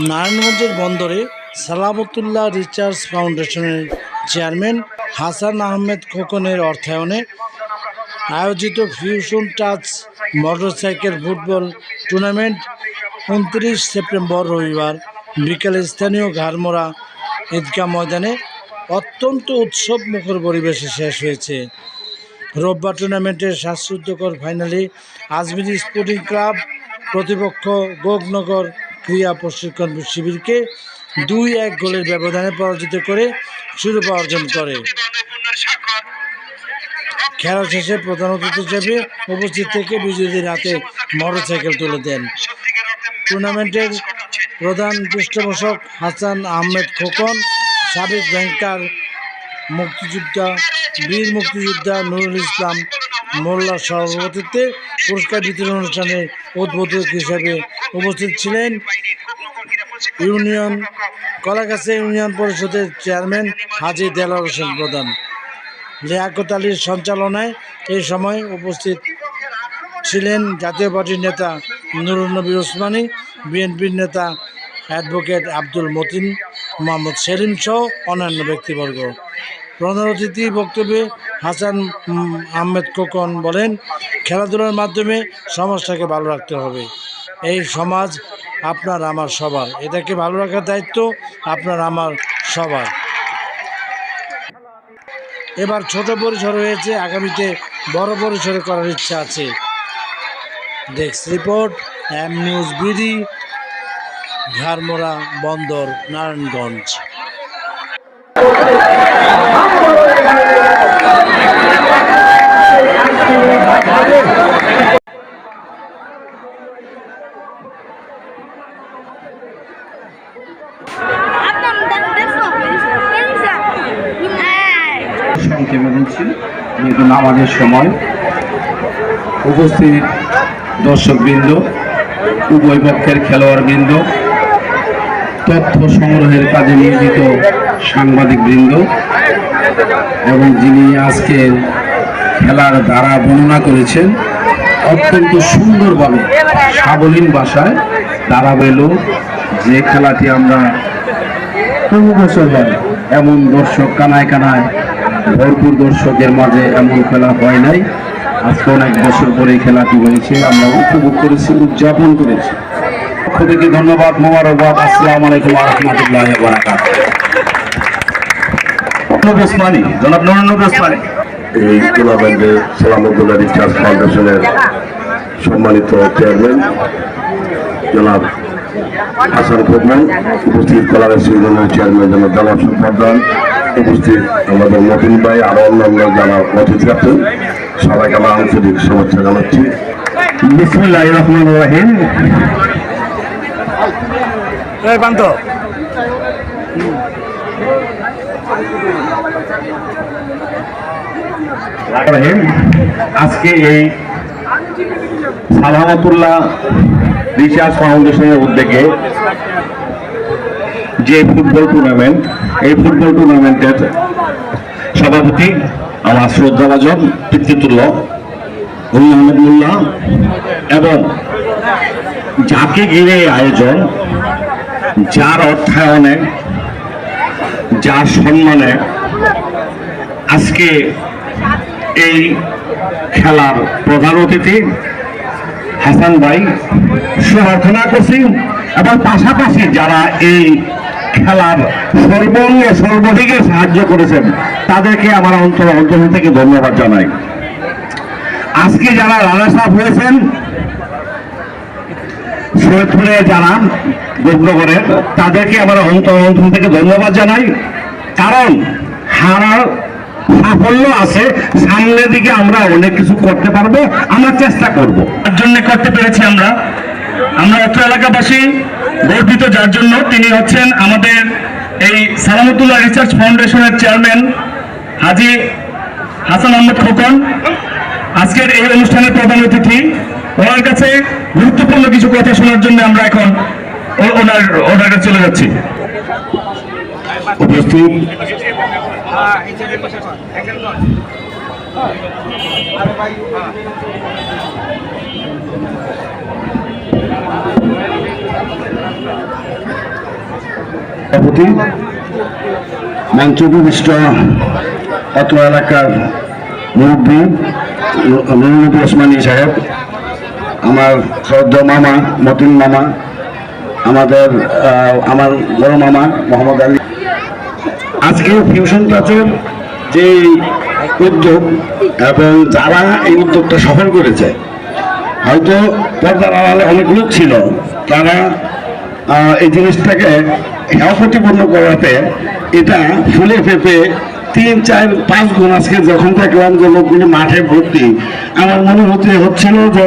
নারায়ণগঞ্জের বন্দরে সালামতুল্লাহ রিচার্জ ফাউন্ডেশনের চেয়ারম্যান হাসান আহমেদ খোকনের অর্থায়নে আয়োজিত fusion touch motorcycle football tournament উনত্রিশ সেপ্টেম্বর রবিবার বিকেলে স্থানীয় ঘাড়মোড়া ঈদগাহ ময়দানে অত্যন্ত উৎসব মুখর পরিবেশে শেষ হয়েছে। রোববার টুর্নামেন্টের শ্বাসরুদ্ধকর ফাইনালে আজমিরি স্পোর্টিং ক্লাব প্রতিপক্ষ গোগনগর ক্রীড়া প্রশিক্ষণ শিবিরকে দুই এক গোলের ব্যবধানে পরাজিত করে শিরোপা অর্জন করে। খেলা শেষে প্রধান অতিথি হিসেবে উপস্থিত থেকে বিজয়ীদের হাতে মোটরসাইকেল তুলে দেন। টুর্নামেন্টের প্রধান পৃষ্ঠপোষক হাসান আহমেদ খোকন, সাবেক ব্যাংকার মুক্তিযোদ্ধা, বীর মুক্তিযোদ্ধা নুরুল ইসলাম মোল্লার সভাপতিত্বে পুরস্কার বিতরণ অনুষ্ঠানে উদ্বোধক হিসাবে উপস্থিত ছিলেন ইউনিয়ন, কলাগাছা ইউনিয়ন পরিষদের চেয়ারম্যান হাজি দেলার হোসেন প্রধান। লিয়াকত আলীর সঞ্চালনায় এই সময় উপস্থিত ছিলেন জাতীয় পার্টির নেতা নুরুল নবী ওসমানী, বিএনপির নেতা অ্যাডভোকেট আব্দুল মতিন, মোহাম্মদ সেলিম সহ অন্যান্য ব্যক্তিবর্গ। প্রধান অতিথি বক্তব্যে হাসান আহমেদ খোকন বলেন, খেলাধুলার মাধ্যমে সমাজটাকে ভালো রাখতে হবে। এই সমাজ আপনার, আমার, সবার। এটাকে ভালো রাখার দায়িত্ব আপনার, আমার, সবার। এবার ছোট পরিসর হয়েছে, আগামীতে বড় পরিসরে করার ইচ্ছা আছে। Desk report M news BD ঘাড়মোড়া Bandar, Narayanganj. সংক্ষেপে বলছি, যেহেতু নামাজের সময় উপস্থিত দর্শকবৃন্দ, উভয় পক্ষের খেলোয়াড়বৃন্দ, তথ্য সংগ্রহের কাজে নিয়োজিত সাংবাদিকবৃন্দ এবং যিনি আজকের খেলার দ্বারা বর্ণনা করেছেন, অত্যন্ত সুন্দরভাবে সাবলীন ভাষায় দ্বারা বেল যে খেলাটি আমরা বহু বছর এমন দর্শক কানায় কানায় ভরপুর দর্শকের মাঝে এমন খেলা হয় নাই। আজকে অনেক বছর পরে খেলাটি হয়েছে, আমরা উপভোগ করেছি, উদযাপন করেছি। পক্ষ থেকে ধন্যবাদ, মোবারকবাদ, আসসালামু আলাইকুম ওসমানী এই টুর্নামেন্টে সালামতুল্লাহ ফাউন্ডেশনের সম্মানিত চেয়ারম্যান জনাব হাসান উপস্থিত কলাগাছি চেয়ারম্যান জনাব প্রধান। উপস্থিত আমাদের মতিন ভাই আরও অন্যান্য যারা অতিথি আছেন সবাইকে আমার আন্তরিক শুভেচ্ছা জানাচ্ছি। বিসমুল্লাহ রহমান রাহিম। রাহিম আজকে এই সালামতুল্লাহ রিসার্চ ফাউন্ডেশনের উদ্যোগে যে ফুটবল টুর্নামেন্ট এই ফুটবল টুর্নামেন্টের সভাপতি আমার শ্রদ্ধাভাজন পিতৃতুল্য এবং যাকে ঘিরে আয়োজন, যার অর্থায়নে, যার সম্মানে আজকে এই খেলার প্রধান অতিথি হাসান ভাই প্রার্থনা করছি। এবং পাশাপাশি যারা এই খেলার সর্বঙ্গে সর্বদিকে সাহায্য করেছেন। তাদেরকে আমার অন্তর অন্তর থেকে ধন্যবাদ জানাই। আজকে যারা রানার্স আপ হয়েছেন, সৈয়দপুরে যারা গোপনগরের তাদেরকে আমরা অন্তর অন্তর থেকে ধন্যবাদ জানাই। কারণ হারার সাফল্য আছে, সামনের দিকে আমরা অনেক কিছু করতে পারব, আমরা চেষ্টা করব। তার জন্য করতে পেরেছি আমরা। আমরা অত্র এলাকাবাসী গর্বিত যার জন্য তিনি হচ্ছেন আমাদের এই সালামতুল্লাহ রিসার্চ ফাউন্ডেশনের চেয়ারম্যান হাজি হাসান আহমদ খোকন। আজকের এই অনুষ্ঠানের প্রধান অতিথি, ওনার কাছে গুরুত্বপূর্ণ কিছু কথা শোনার জন্য আমরা এখন ওনার কাছে চলে যাচ্ছি। উপস্থিত। সভাপতি এলাকার মুরব্বী ওসমানী সাহেব, আমার মামা, মতিন মামা, আমাদের আমার বড় মামা মোহাম্মদ আলী। আজকে ফিউশন টাচের যে উদ্যোগ এবং যারা এই উদ্যোগটা সফল করেছে হয়তো পর্দার আড়ালে অনেক লোক ছিল। তারা এই জিনিসটাকে হেয় প্রতিপন্ন করাতে এটা ফুলে ফেপে তিন, চার, পাঁচ গুণ আজকে যখন দেখলাম যে লোকগুলি মাঠে ভর্তি, আমার মনে হতে হচ্ছিল যে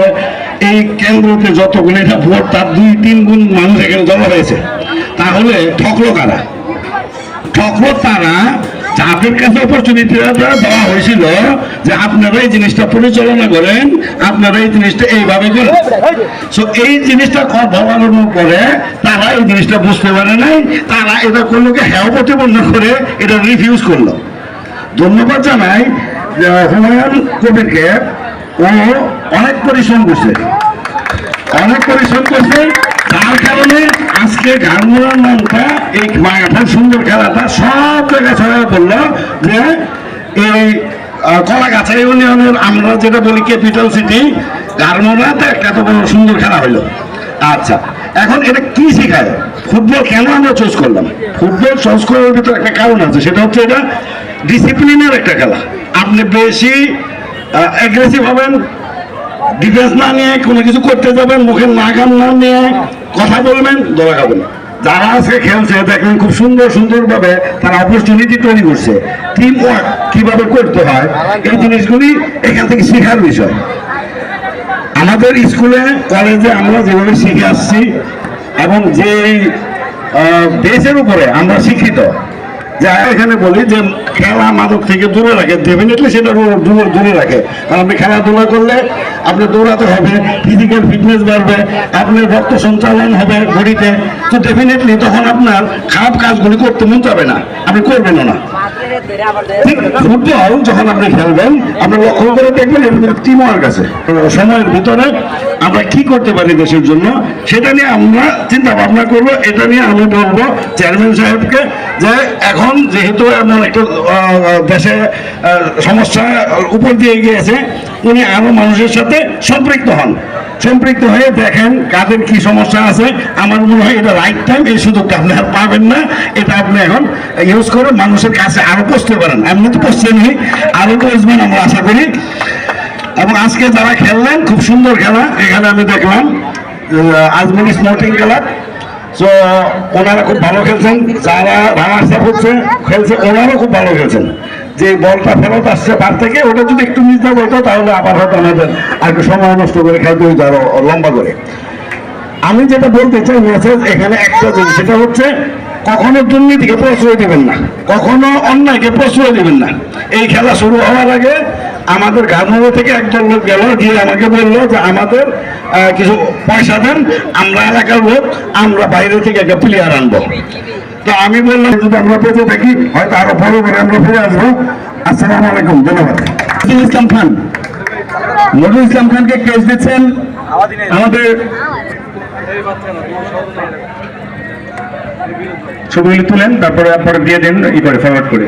এই কেন্দ্রতে যতগুলো এটা ভোট, তার দুই, তিন গুণ মানুষ এখানে জমা হয়েছে তাহলে ঠকলো কারা? ঠকলো তারা যাদের কাছে অপরচুনিটিটা দেওয়া হয়েছিল যে আপনারা এই জিনিসটা পরিচালনা করেন, আপনারা এই জিনিসটা এইভাবে করেন। সো এই জিনিসটা ক- বলানোর পরে তারা এই জিনিসটা বুঝতে পারে নাই, তারা এটা করল হ্যাঁ প্রতিপন্ন করে এটা রিফিউজ করল। ধন্যবাদ জানাই হুমায়ুন কবিরকে ও অনেক পরিশ্রম করছে। অনেক পরিশ্রম করছে, যার কারণে আজকে গানমোড়ার নামটা এই মাঠের সুন্দর খেলাটা সব জায়গায় পড়ল যে এই কলাগাছা ইউনিয়নের, আমরা যেটা বলি ক্যাপিটাল সিটি, গারমোড়াতে একটা এত বড় সুন্দর খেলা হলো আচ্ছা এখন এটা কি শেখায়? ফুটবল কেন আমরা চুজ করলাম? ফুটবল চুজ করার ভিতরে একটা কারণ আছে, সেটা হচ্ছে এটা ডিসিপ্লিনের একটা খেলা। আপনি বেশি অ্যাগ্রেসিভ হবেন ডিফেন্স না নিয়ে কোনো কিছু করতে যাবেন, মুখের নাগাম না নিয়ে কথা বলবেন ধরা খাবেন যারা আজকে খেলছে, দেখবেন খুব সুন্দর সুন্দরভাবে তারা অপরচুনিটি তৈরি করছে। টিম ওয়ার্ক কীভাবে করতে হয়, এই জিনিসগুলি এখান থেকে শেখার বিষয়। আমাদের স্কুলে, কলেজে আমরা যেভাবে শিখে আসছি এবং যে দেশের উপরে আমরা শিক্ষিত যা এখানে বলি যে খেলা মাদক থেকে দূরে রাখে ডেফিনেটলি সেটা দূরে- দূরে রাখে। কারণ আপনি খেলাধুলা করলে আপনি দৌড়াতে হবে ফিজিক্যাল ফিটনেস বাড়বে আপনার রক্ত সঞ্চালন হবে ঘড়িতে তো ডেফিনেটলি তখন আপনার খারাপ কাজগুলি করতে মন যাবে না, আপনি করবেন না। ফুটবল যখন আপনি খেলবেন আপনি লক্ষ্য করে দেখবেন আছে। সময়ের ভিতরে আমরা কি করতে পারি দেশের জন্য, সেটা নিয়ে আমরা চিন্তা ভাবনা করব। এটা নিয়ে আমি বলব চেয়ারম্যান সাহেবকে যে এখন যেহেতু এমন একটা দেশে সমস্যা উপর দিয়ে গিয়েছে, উনি আরও মানুষের সাথে সম্পৃক্ত হন। সম্পৃক্ত হয়ে দেখেন কাদের কি সমস্যা আছে। আমার মনে হয় এটা রাইট টাইম এই সুযোগটা আপনি আর পাবেন না। এটা আপনি এখন ইউজ করে মানুষের কাছে আরও পৌঁছতে পারেন। এমনি তো পৌঁছছেনই আরও পৌঁছবেন আমরা আশা করি। এবং আজকে যারা খেললেন, খুব সুন্দর খেলা, এখানে আমি দেখলাম আজমনি স্পোর্টিং ক্লাব তো ওনারা খুব ভালো খেলছেন, যারা রানার্স হচ্ছে, খেলছে, ওনারাও খুব ভালো খেলছেন। যে বলটা ফেরত আসছে বার থেকে, ওটা যদি একটু মিস হতো তাহলে আবার হয়তো আমাদের আর একটু সময় নষ্ট করে খেলতে হইতো আরও লম্বা করে। আমি যেটা বলতে চাই মেসেজ এখানে একটা জিনিস, সেটা হচ্ছে কখনো দুর্নীতিকে প্রশ্রয় দেবেন না, কখনো অন্যায়কে প্রশ্রয় দেবেন না। এই খেলা শুরু হওয়ার আগে আমাদের গানমোড়া থেকে একজন লোক গেল, গিয়ে আমাকে বলল যে, আমাদের কিছু পয়সা দেন, আমরা এলাকার লোক, আমরা বাইরে থেকে একটা প্লেয়ার আনব। তো আমি বললাম, যদি আমরা বেঁচে থাকি, হয়তো আরও বড় করে আমরা ফিরে আসব। আসসালামু আলাইকুম, ধন্যবাদ। ইসলাম খান, নজরুল ইসলাম খানকে কেস দিচ্ছেন আমাদের ছবিগুলি তুলেন, তারপরে আপনারা দিয়ে দেন, ই করে ফরওয়ার্ড করে।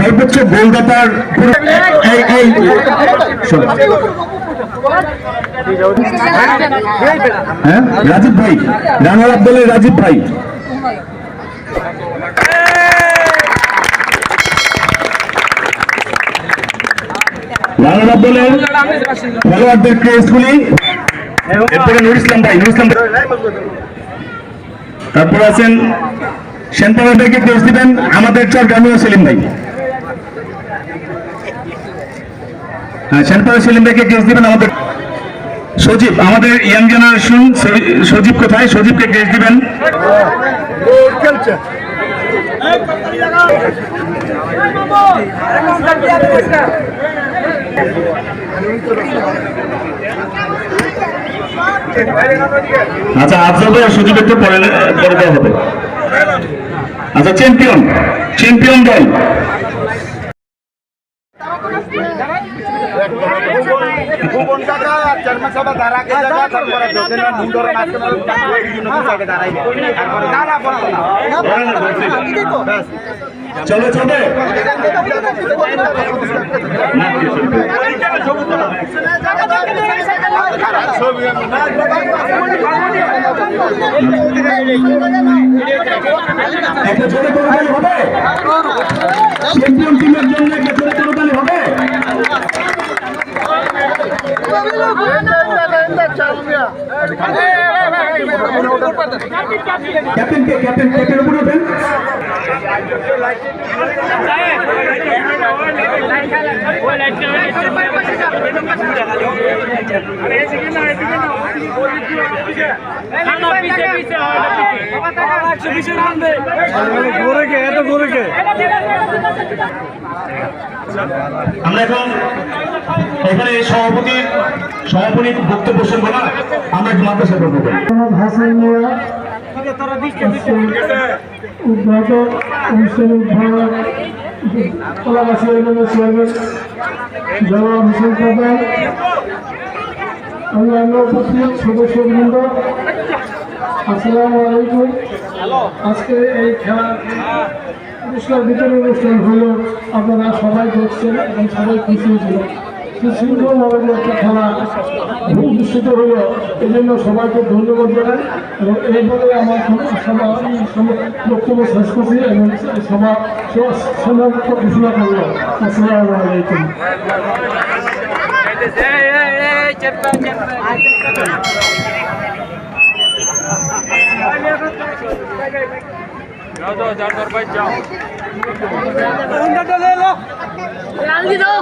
সর্বোচ্চ গোলদাতার হ্যাঁ? রাজীব ভাই, রানার আপ দলের রাজীব ভাই। রানার আপ দলের খেলোয়াড়দের ক্রেজগুলি এরপরে নুর ইসলাম ভাই নুর ইসলাম তারপর আছেন সেনপাড়া থেকে ক্রেজ দিবেন আমাদের চর গ্রামীয় সেলিম ভাই। হ্যাঁ আমাদের। সজীব, আমাদের ইয়াং জেনারেশন সজীব কোথায়? সজীবকে দিবেন। আচ্ছা আফজাল ভাই সুদীপ একটু পরে পরে দেওয়া হবে। আচ্ছা চ্যাম্পিয়ন চ্যাম্পিয়ন দল ভুবন কাকা চেয়ারম্যান সাহেব তার আগে যাবে তারপরে দোকানে মুন্ডরে মাঝখানে চাকরি জন্য সাইডে দাঁড়াইবে তারপরে না না বলতো না ব্যাস চলে চলে একটা জোরে করতালি হবে চ্যাম্পিয়ন টিমের জন্য একটা জোরে করতালি হবে ক্যাপ্টেনকে ক্যাপ্টেন ক্যাপ্টেন উপরে ওঠেন আমরা এখন এখানে সভাপতির সভাপতি বক্তব্য শুনব না আমরা একটু মাদ্রাসা করব হাসান মিয়া উদ্ঘাটক অনুষ্ঠানের আজকে এই খেলা অনুষ্ঠান হলো আপনারা সবাই দেখছেন এবং সবাই খুশি হয়েছিল সুশৃঙ্খলভাবে একটা খেলা অনুষ্ঠিত হলো এই জন্য সবাইকে ধন্যবাদ জানাই এবং এই বলে আমার সভা বক্তব্য শেষ করছি এবং সভা সমাপ্ত ঘোষণা করল আসসালামু আলাইকুম রাঙ্গি দাও